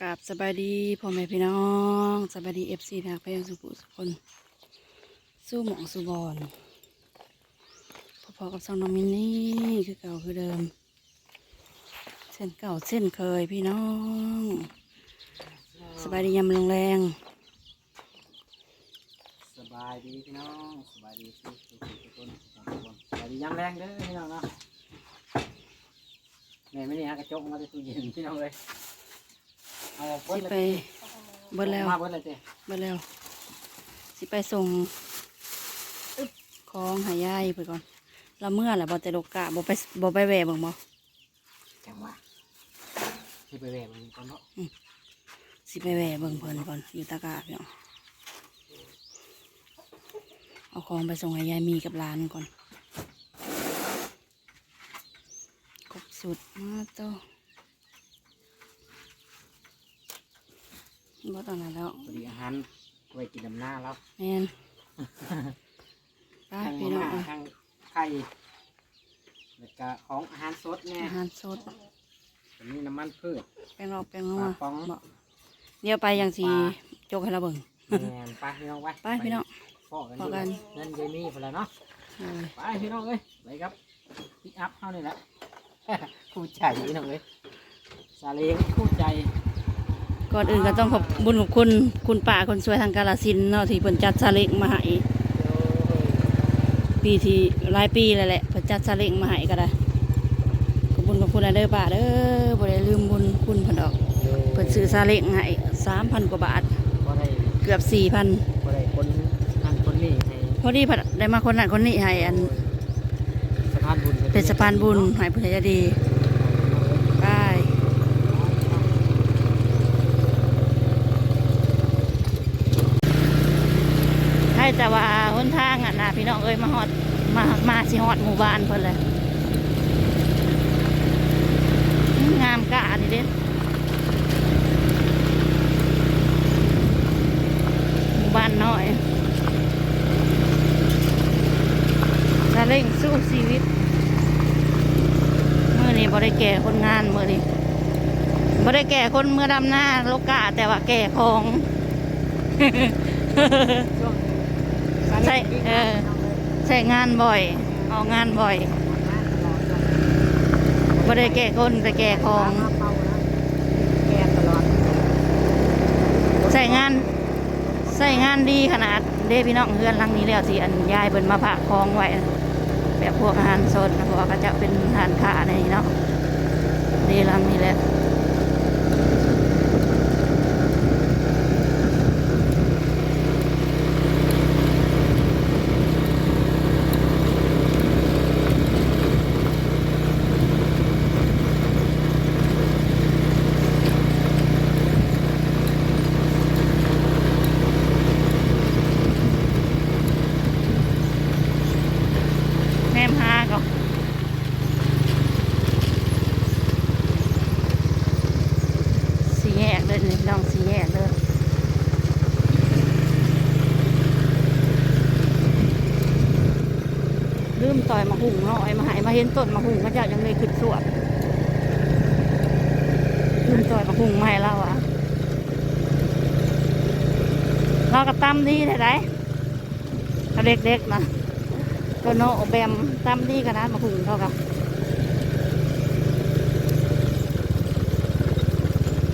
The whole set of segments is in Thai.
กราบสบายดีพ่อแม่พี่น้องสบายดีเอฟซีนักเพลงสุขุสุคนสู้หมองสู้บอลพอๆกับซองน้องมินนี่คือเก่าคือเดิม เส้นเก่าเส้นเคยพี่น้อง สบายดียามลงแรงสบายดีพี่น้องสบายดีทุกทุกทุกคนทุกคนสบายดียามแรงเด้อพี่น้องเนาะแม่ไม่ได้หากระจกมาในตู้เย็นพี่น้องเลย สิดไปเลยเบิดแล้วมาเบิดเลยเจ้เบิดแล้ว สิไปส่งของหายายไปก่อนเราเมื่อแหละบอแต่โลกะบอไปบอไปแหวะเบิ่งบ่จังหวะที่ไปแหวกมันก่อนเนาะสิไปแหวะเบิ่งเพิ่นก่อนอยู่ตะกร้าพี่น้องเอาของไปส่งให้ยายมีกับหลานก่อนครบสุดมาโต บ่ตอนนั้นแล้วพอดีอาหารไว้กินดำหน้าแล้วแม่นไปทั้งพี่น้องอาหารทั้งไข่แล้วก็ของอาหารสดเนี่ยอาหารสดมีน้ำมันพืชแป้งรอบแป้งนัวปลาป๋อง บ่เดี๋ยวไปยังสีจกให้เราเบิ่ง แมนไปพี่น้องไปไปพี่น้องพอกันพอกัน เงินเยมี่ไปแล้วเนาะเอ้ยไปพี่น้องเอ้ยไปครับพิกอัพเท่านี่แหละ คู่ใจพี่น้องเอ้ยซาเล้งคู่ใจ ก่อนอื่นก็ต้องขอบบุญขอบคุณคุณป้าคนสวยทางกาลสินธุ์เนาะที่เพิ่นจัดซาเล้งมาให้ปีที่หลายปีแล้วแหละเพิ่นจัดซาเล้งมาให้ก็ได้ขอบคุณขอบคุณนะเด้อป้าเด้อบ่ได้ลืมบุญคุณเพิ่นดอกเพิ่นซื้อซาเล้งให้3,000กว่าบาทก็ได้เกือบ4,000ก็ได้คนนั่นคนนี้ให้พอดีเพิ่นได้มาคนนั้นคนนี้ให้อันสะพานบุญเป็นสะพานบุญให้ผู้ใหญ่ใจดีไปให้ แต่ว่าหนทางอะนะพี่น้องเอ้ยมาฮอดมามาสิฮอดหมู่บ้านเพิ่นเลยงามกะนี่เด้หมู่บ้านน้อยซาเร่งสู้ชีวิตเมื่อนี้บริแก่คนงานเมื่อนี้บริแก่คนเมื่อดำหน้าโลกาแต่ว่าแก่ของ ใช่เออใช้งานบ่อย ออกงานบ่อยบริแก่คนแต่แก่ของแก่ตลอดใส่งานใส่งานดีขนาดเด้พี่น้องเฮือนหลังนี้แล้วที่อันยายเพิ่นมาผักคลองไว้แบบพวกอาหารสดนพว่าเขาจะเป็นทานขาในนี้เนาะดีหลังนี้แหละแม่มหาก็สี พี่น้องสีแยกเลยลืมต่อยมาหุงเนาะไอ้มาหายมาเห็นต้นมาหุงก็จะยังเลยขึ้นสวดลืมต่อยมาหุงมาให้เราอะเราก็ตั้มดีได้ไหมเด็กๆนะก็โนแบมตำดีขนาดมาหุงเท่ากับ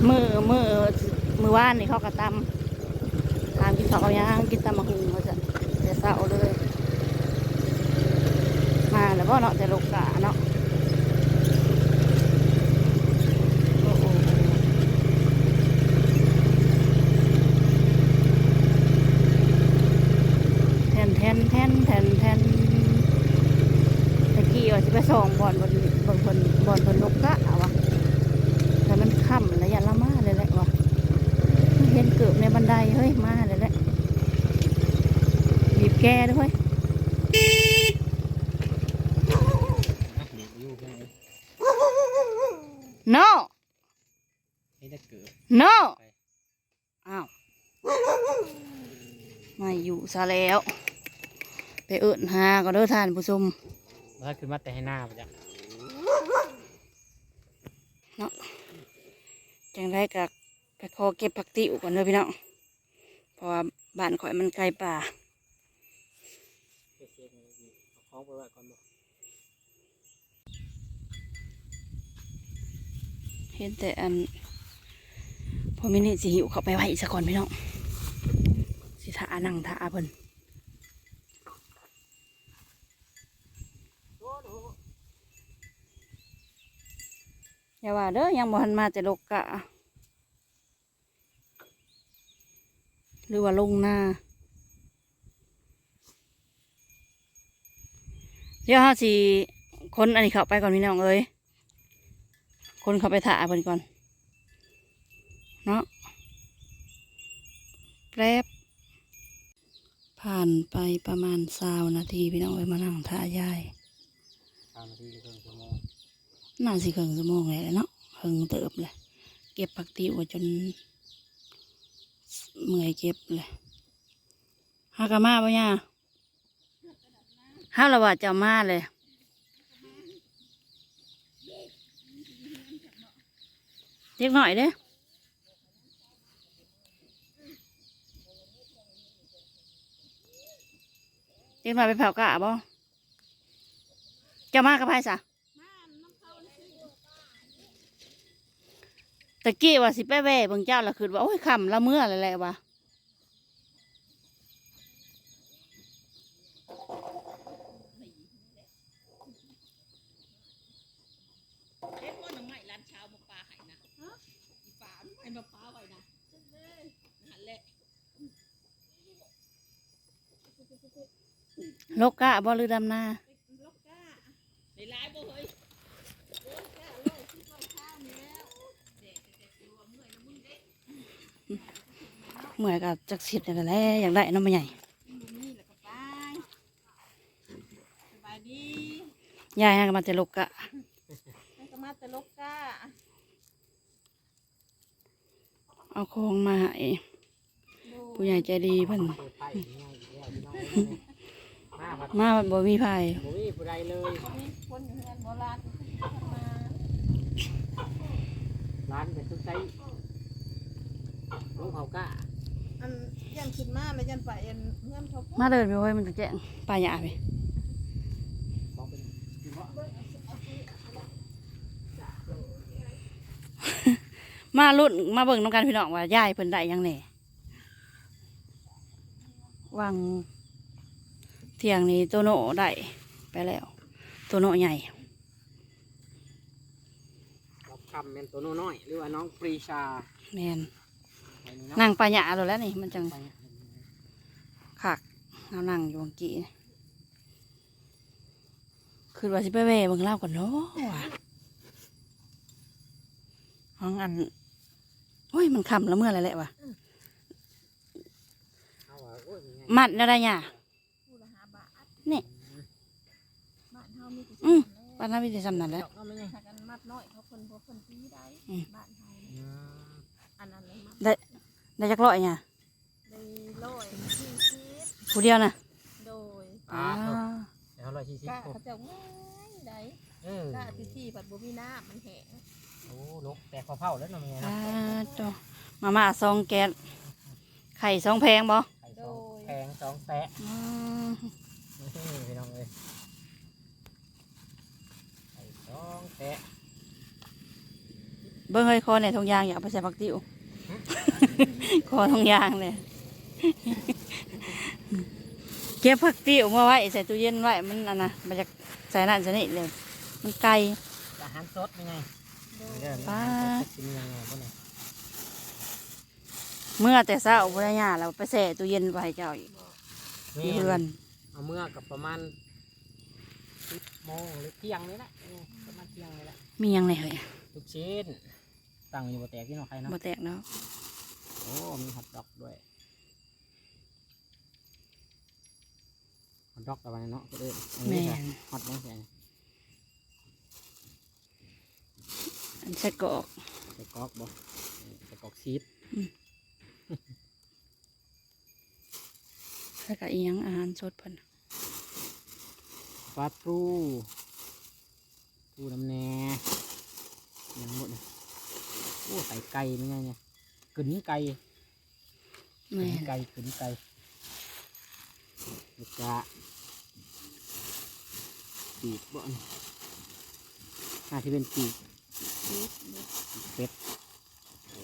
มือมือมือว่านนี่เขาก็ตำทานกินข้าวเอาย่างกินตำมาหุงเขาจะจะเศร้าเลย มาแล้วก็เนาะแต่ลูกกะเนาะแทนแทนแทนแทนแทนตะกี้ว่าจะไปส่องบอลบนบนบนบอลบนนกกะวะแต่มันค่ำระยะละมาเลยแหละวะเห็นเกือบในบันไดเฮ้ยมาเลยแหละบีบ แกด้วยเด็กอยู่พี่น้องเอ้ยโนให้ได้เกิดโนอ้าวไม่อยู่ซะแล้ว ไปเอิ้นหาก็เด้อท่านผู้ชมถ้าขึ้นมาแต่ให้หน้าไปจ้ะจังไรกับไปขอเก็บผักติ๋วก่อนเด้อพี่น้องเพราะว่าบ้านข่อยมันไกลป่า ของไปไว้ก่อนบ่เห็นแต่อันพอมินิสิหิวเข้าไปไว้ซะก่อนพี่น้องสิท่านั่งท่าเพิ่นอย่าว่าเด้อยังบ่ทันมาแต่ลกกะ หรือว่าลงหน้า เดี๋ยวเฮาสิคนอันนี้เข้าไปก่อนพี่น้องเอ้ยคนเข้าไปถ่าเพิ่นก่อน เนาะแป๊บผ่านไปประมาณสาวนาทีพี่น้องเอ้ยมานั่งท่ายายสามนาทีหรือครึ่งชั่วโมงน่าสิเคิงสมองเลยแหละเนาะเคิงเติบเลยเก็บผักติวจนเมื่อยเก็บเลยฮากามาปะเนี่ย ห้าละว่าจะเอามาเลยเล็กหน่อยเด้เล็กหน่อยไปเผากะบ่จะมากับไพ่สะตะกี้ว่าสิไปแว่บางเจ้าละคือว่า โอ้ยคำละเมื่ออะไรแหละวะ เฮ็ดว่าหนังใหม่ร้านเช้ามาปลาไห้นะฮะอีปลาไอ้มาปลาไว้นะหันแหละ โลกกะบ่หรือดำนาลูกก้าได้หลายบ่เฮ้ยเมื่อยกับจักสิทธิ์นั่นแหละอยากได้น้ำมันใหญ่บุนี่แหละก็ไปสบายดียายให้กันมาแต่โลกกะให้ก็มาแต่ลูกก้าเอาของมาให้ผู้ใหญ่ใจดีเพิ่น บัดมาบัดบ่มีไผบ่มีผู้ใดเลยมีคนอยู่เฮือนโบราณก็ขึ้นมาร้านเป็นทุกไซลูกเขากล้าอันยันขึ้นมาแล้วยันไปอันเฮือนเขามาเดินไปเว้ยมันจะแจ้งปลาหยาไปบอกเป็นเพราะมาลุ้นมาเบิ่งน้ำกันพี่น้องว่ายายเพิ่นได้หยังแหน่วาง เที่ยงนี้ตัวโนได้ไปแล้ว ตัวโนใหญ่บอกคำเป็นตัวน้อยๆหรือว่าน้องปรีชาแมนไอ้นี่เนาะนั่งปลาหยาโดนแล้วนี่มันจังไปคักเรานั่งอยู่เมื่อกี้นี่คือว่าสิไปแว่เบิ่งเล่าก่อนเนาะว่ะห้องอันโอ้ยมันคำแล้วเมื่อไรแหละวะเอาว่าโอ้ยยังไงมัดแล้วได้หยาผู้ละหาบาทนี่บ้านเฮามีแต่อืสิมบปานนั้นมีแต่สำนันแหล้ว เอาไม่ไงถ้ากันมัดน้อยเขาคนบ่คนตีได้อืม บ้านเฮาอืมอันนั้นเลยมัดได้จักร้อยหยาได้ร้อยสี่สิบผู้เดียวนะโดยอ่าเดี๋ยวเราชี้ชี้กะโอ้เขาเจะง่ายได้เออกะที่ที่ผัดบ่มีน้ำมันแห้งโอ้ลกแตกเผาๆแล้วเนาะแม่อ่าเนาะจ้ะมาม่าซองแก๊สไข่ซองแพงบ่ไข่สองแพงสองแตะอืมนี่ พี่น้องเลยไข่สองแตะเบิ่งเฮ้ยคอเนี่ยทองยางอย่าเอาไปใส่ผักติ๋วคอทองยางเลยเก็บผักติ๋วมาไว้ใส่ตู้เย็นไว้มันอันนะมันจะใส่นั่นใส่นี่เลยมันไกลอาหารสดเป็นไงโดยเดี๋ยวปลากินยังไงพวกนี้เมื่อแต่เช้าพุทธญาเราไปแส่ตู้เย็นไว้ให้เจ้าอีกที่เพื่อน เอาเมื่อกับประมาณสิบโมงหรือเที่ยงนี่แหละเออประมาณเที่ยงนี่แหละมีหยังไงเฮ้ยลูกชิ้นตั้งอยู่บนแตกที่น้องใครเนาะบ่แตกเนาะโอ้มีฮอทดอกด้วยฮอทดอกอะไรเนาะก็เดินอันแม่นี้ค่ะนฮอตบ้างแสงอันใส่กรอกใส่กรอกบ่ใส่กรอกชีสใส่กับอีหยังอาหารสดเพิ่น ปลาทูทูน้ำแหน่ยังหมดเลยโอ้ใส่ไก่ไม่ไงเนี่ยกึนไก่แม่กึนนไก่กึนไก่แล้วก็ปีกบ่อนน่าจะเป็นปีกชีสนี่ปีกเป็ดโอ้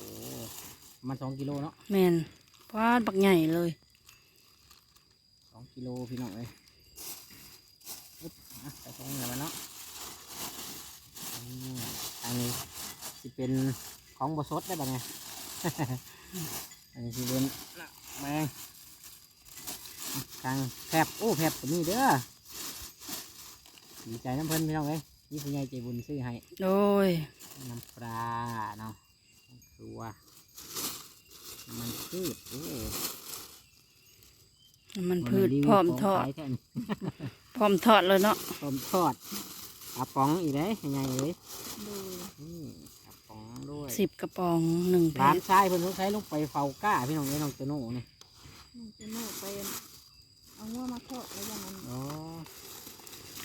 ประมันสองกิโลเนาะแม่นวาดบักใหญ่เลยสองกิโลพี่น้องเลยปึ๊บ อะใส่ตรงนี้แล้วเนาะอืมอันนี้สิเป็นของบสดได้ป่ะเนี่ยอันนี้สิเป็นแมงกลางแผบโอ้แผบตัวนี้เด้อดีใจน้ำเพิ่นพี่น้องเลยนี่ผู้ใหญ่ใจบุญซื้อให้โดยน้ำปลาเนาะน้ำครัวน้ำมันพืชโอ้มันพืชวันนี้พร้อมขงทอดขายแท้นี่ พร้อมทอดเลยเนาะพร้อมทอดอาป๋องอีกเลยใหญ่เลยดูนี่อาป๋องด้วยสิบกระป๋องหนึ่งแพ็ร้านคชายเพิ่นต้องใช้ลงไปเฝ้าก้าพี่น้องเอ้ยน้องตัวโน่นี่มันจะโน่ไปเอางัวมาทอดแล้วอย่างนั้นอ๋อ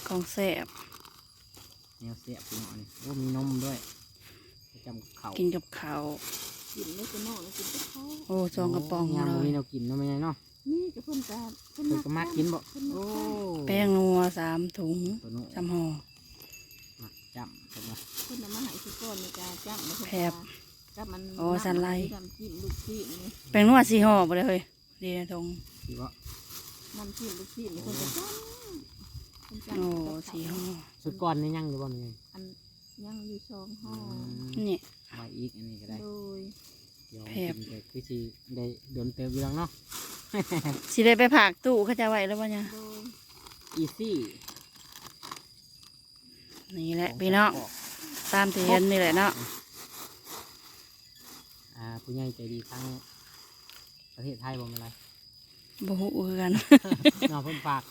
ของแซ่บแนวเสียบพี่น้องนี่โอ้มีนมด้วยจำกับเขากินกับข้าวกินไม่จะโน่แล้วกินกับเขาโอ้สองกระป๋องยามเลบ่มียแนวกินเนาะไม่ใช่เนาะ นี่กับเพื่อนกาเพื่อนเพิ่นก็มักกินบ่เพื่อนมัโอ้กแป้งนัวสามถุงตัวโน่จำห่อ มักจำเพิ่นว่าเพื่อนเอามาใหายทุกคนในกาจับมาแผบกับมันโอ้สันไลน้ำจิ้มลูกชิ้นนี่แป้งนัวสี่ห่อไปเลยเฮ้ยดีนะทงที่ว่าน้ำจิ้มลูกชิ้นนี่เพื่อนจะจับเพิ่นจับโอ้กับสี่ห่อสุดก่อนนี่ยังอยู่บ่มีอันยังอยู่สองห่อนี่ไว้อีกอันนี้ก็ได้โดย เดี๋ยวแผบกินก็คือสิได้โดนเติมอยู่แล้วเนาะ สิได้ไปผากตู้เขาจะไว้แล้ววะเนี่ยโดยอีซี่นี่แหละพี่น้องตามที่เห็นนี่แหละเนาะอ่าผู้ใหญ่ใจดีทั้งประเทศไทยบ่เป็นไรบ่ฮู้คือกันเนาะเพิ่นฝาก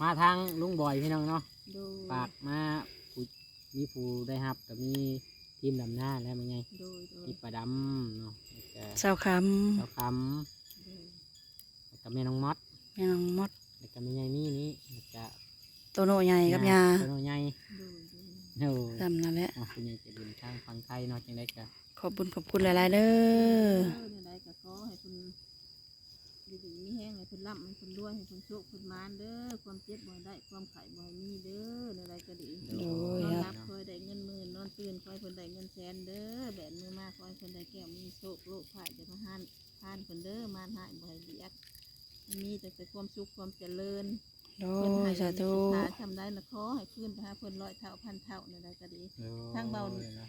มาทางลุงบอยพี่น้องเนาะโดยฝากมาผู้มีผู้ได้รับก็มีทีมดำหน้าแล้วเป็นไงโดยโดยมีปลาดำเนาะแล้วก็เช้าคเจ้าคโดยำ แล้วก็แม่น้องมอดำแม่น้องมดแล้วก็แม่ใหญ่มีนี้แล้วก็โตโน่ใหญ่กับยาตัวน้อยใหญ่โดยโดยโอ้จำนั่นแหละอะผู้ใหญ่ใจดีทางฝั่งไทยเนาะจังได้ก็ขอบคุญขอบคุณหลายๆเด้อเออเนี่ยได้ก็ขอให้คุณดีๆมีแห้งให้คุณร่ำให้คุณรวยให้คุณโชคคุณมานเด้อความเจ็บบ่ให้ได้ความไข่บ่ให้มีเด้อเนี่ยได้ก็ดีโอ้ยนอนครัรับบคอยได้เงินหมื่นนอนตื่นคอยคนได้เงินแสนเด้อแบนมือมากคอยคนได้แก้วมีโชคโลกไผ่จะมาห้านทานคนเด้อมานหายบ่ให้เบียด มีแต่แต่ความสุขความเจริญโดเพิ่นให้ยสาธุหาทำได้ละขอให้ขึ้นไปหาเพิ่นร้อยเท่าพันเท่าเนี่ยได้ก็ดีทางเบาโอ้ยนะ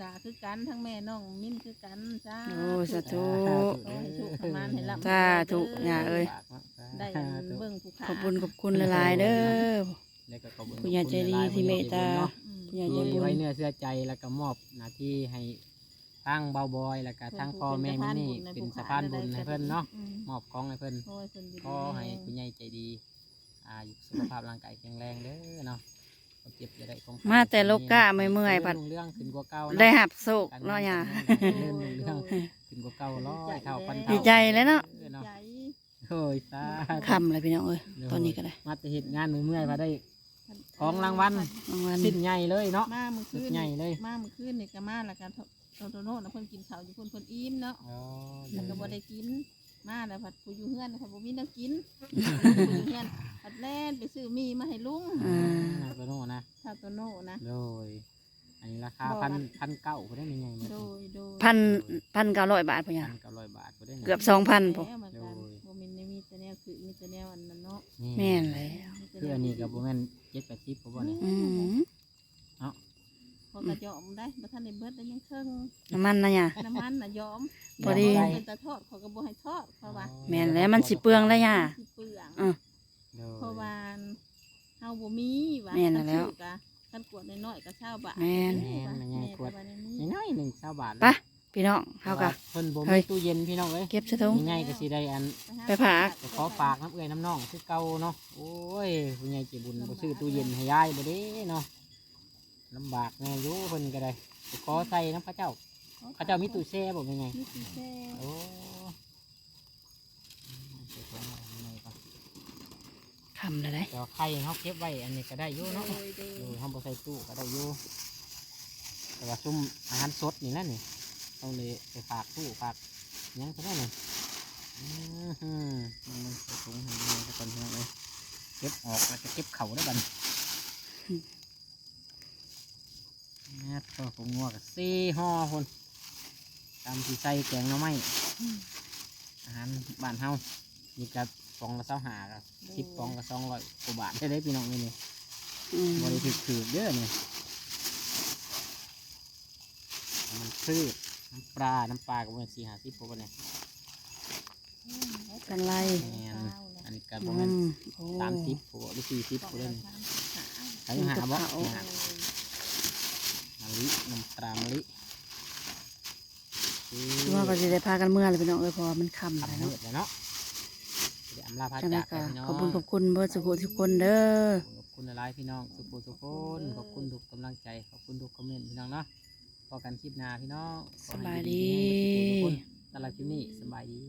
ด่าคือกันทั้งแม่น้องมิ้นคือกันจ้าโอ้ยสาธุขอให้โชคให้มานให้ร่ำสาธุย่าเอ้ยฝากเนาะได้อันเบิ่งผู้ขาขอบคุณขอบคุณหลายๆเด้อแล้วก็ขอบคุณผู้ใหญ่ใจดีที่เมตตาอืมผู้ใหญ่ใจที่บุญไว้เนื้อเสื้อใจแล้วก็มอบหน้าที่ให้ ทั้งเบาบอยแล้วก็ทั้งพ่อแม่มินี่เป็นสะพานบุญให้เพิ่นเนาะอืมมอบของให้เพิ่นขอให้เพิ่นอยู่ขอให้ดีคุณยายใจดีอ่าอยู่สุขภาพร่างกายแข็งแรงเด้อเนาะความเจ็บจะได้คงมาแต่โลกะไม่เมื่อยผัดเรื่องขึ้นกว่าเก่าเนาะได้หับโศกเนาะย่าเรื่องเรื่องขึ้นกว่าเก่าร้อยเท่าพันดีเท่าใจแล้วเนาะดีใจโอ้ยตาคำเลยพี่น้องเอ้ยตอนนี้ก็ได้มาแต่เหตุงานเมื่อยๆมาได้ของรางวัลรางวัลสิ้นใหญ่เลยเนาะมามื้อคืสุนดใหญ่เลยมามื้อคืนนี่ก็มาแล้วกัน โตโตโน่นะเพิ่นกินข้าวอยู่เพิ่นเพิ่นอิ่มเนาะอ๋อแล้วก็บ่ได้กิน มาแล้วผัดผู้อยู่เฮือนค่ะบ่มีแนวกินผู้อยู่เฮือนผัดแล่นไปซื้อมีมาให้ลุงอ่า นะตัวโน่นะข้าวโตโน่นะ โดยอันนี้ราคาพันพันเก้าก็ได้ไม่ใหญ่เลยโดยโดยพันพันเก้าร้อยบาทพ่อพัย่านเก้าร้อยบาทก็ได้เกือบสองพันพ่อแล้วเหมือนกันบ่มีมีแต่แนวคือมีแต่แนวอันนั้นเนาะแม่นเลยมีแต่คืออันนี้กับโบแมนเจ็ดแปดสิบก็บ่เนี่ยอืม พอกระยอมได้บ่ทันได้เบิดได้ยังเครื่องน้ำมันนะย่าน้ำมันน่ะยอมพอดีบ่เป็นตาทอดเขาก็บ่ให้ทอดเพราะว่าแม่นแล้วมันสิเปลืองแล้วย่า สิเปลืองอะโดยเพราะว่าเฮาบ่มีว่าแม่นน่ะแล้วคันกวดน้อยๆก็เช้าบาทแม่น นี่น้อยหนึ่งเก้าบาทไป พี่น้องเฮากะเพิ่นบ่เฮ้มีย ตู้เย็นพี่น้องเอ้ยเก็บสะทุงยังไงก็สิได้อันไปผาก ก็ขอฝากน้ำเอ้ยน้ำน้องคือเก่าเนาะโอ้ยผู้ใหญ่ใจบุญบ่ซื้อตู้เย็นให้ยายบ่เด้เนาะ ลำบากแน่อยู่เพิ่นก็ได้ไปขอใส่น้ำพระเจ้าพระเจ้ามีตู้แช่บ่เป็นไงมีตู้แช่โอ้อืมเก็บไว้หน่อยยังไงก่อนคำเลยได้แต่ว่าไข่เขาเก็บไว้อันนี้ก็ได้อยู่เนาะโดยโดยดูเขาบ่ใส่ตู้ก็ได้อยู่แต่ว่าซุ่มอาหารสดนี่นั่นนี่ต้องเลยไปฝากผู้ฝากหยังก็ได้เลยอือหือมันมันใส่ถุงให้มันตะกอนพี่น้องเลยเก็บออกแล้วจะเก็บเข่าได้บัดน นี่ตัวผมงัวกับซีห่อคนตามที่ใส่แกงหน่อไม้อาหารบ้านเฮานี่กับฟองละเศร้าหากับสิบฟองละสองร้อยกว่าบาทได้เลยพี่น้องเลยนี่อืมบริถือถือเยอะเนี่ยมันพืชน้ำปลา น้ำปลาก็เป็นสี่หาสิบพวกเนี่ยกันไล่แม่นอันนี้ก็อืประมาณมโอ้ สามสิบพวกหรือสี่สิบพวกเลยใช้หาบ่กับข้าวหามะ ลิน้ำปลามะลิคือว่าก็จะได้พากันเมื่อเลยพี่น้องเอ้ยเพอมันค่ำขับแล้วมืเนาะดเลยเนาะเดี๋ยวอำลาพาจังไดจากก็กันพี่น้องขอบคุณขอบคุณเบิร์ดสุขุทุกคนเด้อขอบคุณหลายๆพี่น้องสุขุสุขคนขอบคุณทุกกำลังใจขอบคุณทุกคอมเมนต์พี่น้องเนาะพอกันคลิปหน้าพี่น้องขอให้สบายๆดีทุกคนสำหรับคลิปนี้สบายดี